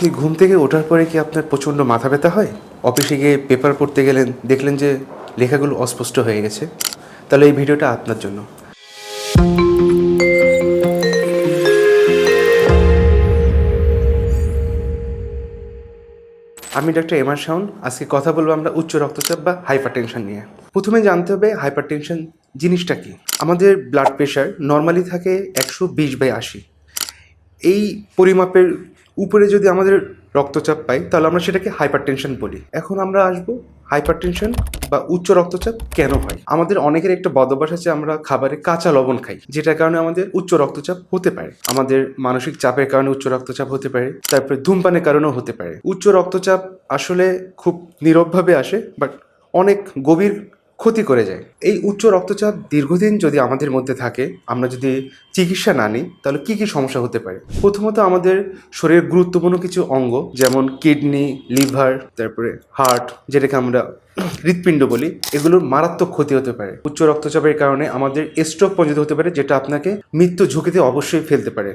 আপনি ঘুম থেকে ওঠার পরে কি আপনার প্রচণ্ড মাথা ব্যথা হয়? অফিসে গিয়ে পেপার পড়তে গেলেন, দেখলেন যে লেখাগুলো অস্পষ্ট হয়ে গেছে। তাহলে এই ভিডিওটা আপনার জন্য। আমি ডক্টর এমআর শাউন আজকে কথা বলব আমরা উচ্চ রক্তচাপ বা হাইপার টেনশন নিয়ে। প্রথমে জানতে হবে হাইপার টেনশন জিনিসটা কি? আমাদের ব্লাড প্রেশার নর্মালি থাকে একশো বিশ বাই আশি। এই পরিমাপের উপরে যদি আমাদের রক্তচাপ পাই, তাহলে আমরা সেটাকে হাইপার টেনশন বলি। এখন আমরা আসব হাইপার টেনশন বা উচ্চ রক্তচাপ কেন হয়? আমাদের অনেকের একটা বদভ্যাস আছে, আমরা খাবারে কাঁচা লবণ খাই, যেটার কারণে আমাদের উচ্চ রক্তচাপ হতে পারে। আমাদের মানসিক চাপের কারণে উচ্চ রক্তচাপ হতে পারে, তারপরে ধূমপানের কারণেও হতে পারে। উচ্চ রক্তচাপ আসলে খুব নীরবভাবে আসে বাট অনেক গভীর ক্ষতি করে যায়। এই উচ্চ রক্তচাপ দীর্ঘদিন যদি আমাদের মধ্যে থাকে, আমরা যদি চিকিৎসা না নিই, তাহলে কি কি সমস্যা হতে পারে? প্রথমত আমাদের শরীরের গুরুত্বপূর্ণ কিছু অঙ্গ, যেমন কিডনি, লিভার, তারপরে হার্ট, যেটাকে আমরা হৃৎপিণ্ড বলি, এগুলোর মারাত্মক ক্ষতি হতে পারে। উচ্চ রক্তচাপের কারণে আমাদের স্ট্রোক পর্যন্ত হতে পারে, যেটা আপনাকে মৃত্যু ঝুঁকিতে অবশ্যই ফেলতে পারে।